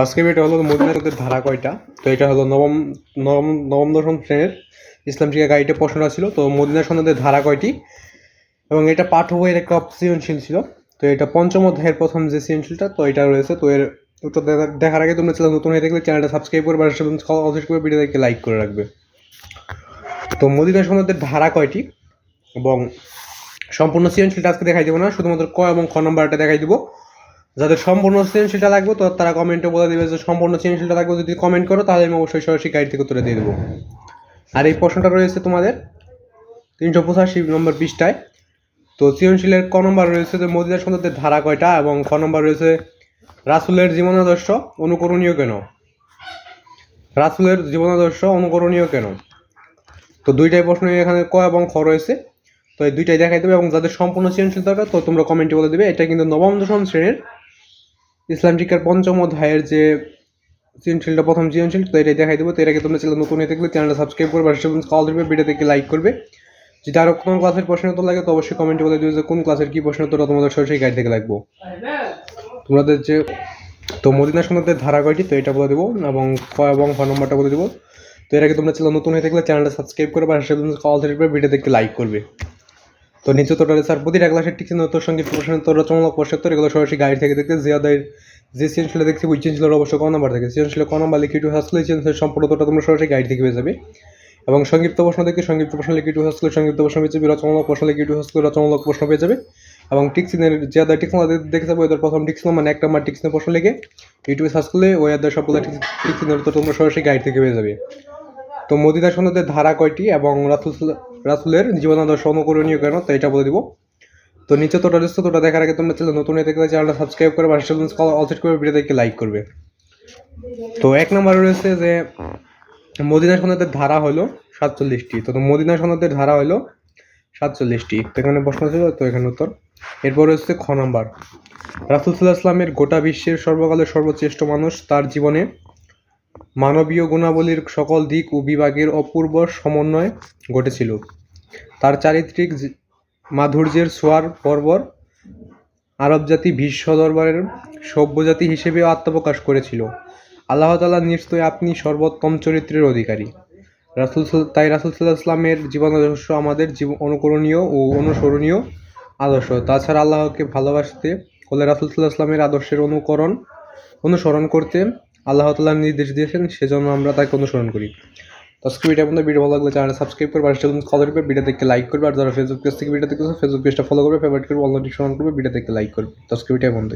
আজকে এটা হলো মদিনাদের ধারা কয়টা? তো এটা হলো নবম নবম নবম দশম শ্রেণির ইসলাম শিক্ষা গাইডে প্রশ্নটা ছিল, তো মদিনা সন্ন্যদের ধারা কয়টি? এবং এটা পাঠ্য বইয়ের একটা সৃজনশীল ছিল, তো এটা পঞ্চম অধ্যায়ের প্রথম যে সৃজনশীলটা, তো এটা রয়েছে, তো এর উত্তর দেখার আগে তোমরা চ্যানেল নতুন হয়ে থাকলে চ্যানেলটা সাবস্ক্রাইব করবে, আর অবশ্যই করে ভিডিওটাকে লাইক করে রাখবে। তো মদিনা সন্ন্যদের ধারা কয়টি? এবং সম্পূর্ণ সৃজনশীলটা আজকে দেখাই দেবো না, শুধুমাত্র ক এবং খ নম্বরটা দেখাই দেবো। যাদের সম্পূর্ণ সৃজনশীলটা লাগবে, তো তারা কমেন্টে বলে দেবে যে সম্পূর্ণ সৃজনশীলটা লাগবে, যদি কমেন্ট করো, তাহলে আমি অবশ্যই সরাসরি গাইড থেকে তুলে দিয়ে দেবো। আর এই প্রশ্নটা রয়েছে তোমাদের তিনশো পঁচাশি নম্বর পৃষ্ঠায়। তো সৃজনশীলের ক নম্বর রয়েছে যে মদিনা সন্তানদের ধারা কয়টা এবং ক নম্বর রয়েছে রাসুলের জীবনাদর্শ অনুকরণীয় কেন? রাসুলের জীবনাদর্শ অনুকরণীয় কেন? তো দুইটাই প্রশ্ন এখানে ক এবং খ রয়েছে। তো এই দুইটাই দেখাই দেবে এবং যাদের সম্পূর্ণ সৃজনশীল দরকার, তো তোমরা কমেন্টে বলে দেবে। এটা কিন্তু নবম দশম শ্রেণির ইসলাম শিক্ষার পঞ্চম অধ্যায়ের যে সৃজনশীলটা প্রথম সৃজনশীল, তো এটাই দেখাই দেবো। তো এর আগে তোমরা চ্যানেল নতুন হয়ে থাকলে চ্যানেলটা সাবস্ক্রাইব করবে আর কল দেবে ভিডিও থেকে লাইক করবে। যদি আরও কোনো ক্লাসের প্রশ্ন তো লাগে, তো অবশ্যই কমেন্টে বলে দেবে যে কোন ক্লাসের কী প্রশ্ন তো তোমাদের সরাসরি গাইড থেকে লাগবো। তোমাদের যে, তো মদিনা সন্ন্যদের ধারা কয়টি? তো এটা বলে দেবো, এবং ক এবং খ নম্বরটা বলে দেবো। তো এর আগে তোমরা চ্যানেল নতুন হয়ে থাকলে চ্যানেলটা সাবস্ক্রাইব করবে আর সেদিন কল থেকে ভিডিও দেখতে লাইক করবে। তো নিচে তো স্যার, প্রতিটা ক্লাসের টিকছে উত্তর, সংগীত প্রশ্ন তো রচনামূলক প্রশ্নোত্তর এগুলো সরাসরি গাইড থেকে দেখতে, জিয়াদের যে সৃজনশীল দেখছি, ওই সৃজনশীলের অবশ্যই ক নাম্বার থাকে। সৃজনশীল ক নাম্বার লিখিত হাসলে সৃজনশীল সম্পূর্ণটা তোমরা সরাসরি গাইড থেকে পেয়ে যাবে। এবং সংক্ষিপ্ত প্রশ্ন দেখতে সংক্ষিপ্ত প্রশ্ন লিখিত হাসলে সংক্ষিপ্ত প্রশ্ন পেয়ে যাবে রচনামূলক প্রশ্ন লিখিত হাসলে রচনামূলক প্রশ্ন পেয়ে যাবে। এবং টিক্সিনের যে আদার টিক্সিন দেখে যাবে, ওদের প্রথম টিক্সিন মানে এক নাম্বার টিক্সিনের প্রশ্ন লিখে ইউটিউবে সার্চ করলে ওই আদার সবগুলো টিক্সিনের উত্তর তোমরা সরাসরি গাইড থেকে পেয়ে যাবে। তো মদিনা সন্ন্যদের ধারা কয়টি এবং রাসুল রাসুলের জীবনাদর্শ অনুকরণীয় কেন? তো এটা বলে দিব। তো নিচে তোটা রয়েছে তোটা দেখার আগে তোমরা চ্যানেল নতুন থাকলে চ্যানেলটা সাবস্ক্রাইব করে পাশে অলসেট করে ভিডিও দেখে লাইক করবে। তো এক নম্বরে রয়েছে যে, মদিনা সন্ন্যদের ধারা হলো সাতচল্লিশটি। তো মদিনা সন্ন্যদের ধারা হলো সাতচল্লিশটি। তো এখানে প্রশ্ন ছিল, তো এখানে উত্তর। এরপর রয়েছে খ নম্বর। রাসুল সাল্লাহ ইসলামের গোটা বিশ্বের সর্বকালের সর্বশ্রেষ্ঠ মানুষ তার জীবনে মানবীয় গুণাবলীর সকল দিক ও বিভাগের অপূর্ব সমন্বয় ঘটেছিল। তার চারিত্রিক মাধুর্যের সোয়ার পর্বর আরব জাতি বিশ্ব দরবারের সভ্য জাতি হিসেবেও আত্মপ্রকাশ করেছিল। আল্লাহ তালা নিশ্চয়ই আপনি সর্বোত্তম চরিত্রের অধিকারী। রাসুল তাই রাসুল সাল্লাহ ইসলামের জীবনাদর্শ আমাদের জীবন অনুকরণীয় ও অনুসরণীয় আদর্শ। তাছাড়া আল্লাহকে ভালোবাসতে হলে রাসুল সাল্লাহ ইসলামের আদর্শের অনুকরণ, অনুসরণ করতে আল্লাহ তাল্লাহ নির্দেশ দিয়েছেন, সেজন্য আমরা তাকে অনুসরণ করি। আজকে ভিডিও আপনাদের ভিডিও ভালো লাগলে চ্যানেল সাবস্ক্রাইব করবে আর সেগুলো কল করবে ভিডিও দেখতে লাইক করবে, আর যারা ফেসবুক পেজ থেকে ভিডিও দেখতেছে ফেসবুক পেজটা ফলো করবে ফেভারিট করবে অল নোটিফিকেশন করবে ভিডিও দেখতে লাইক করবে। আজকে ভিডিও বন্ধ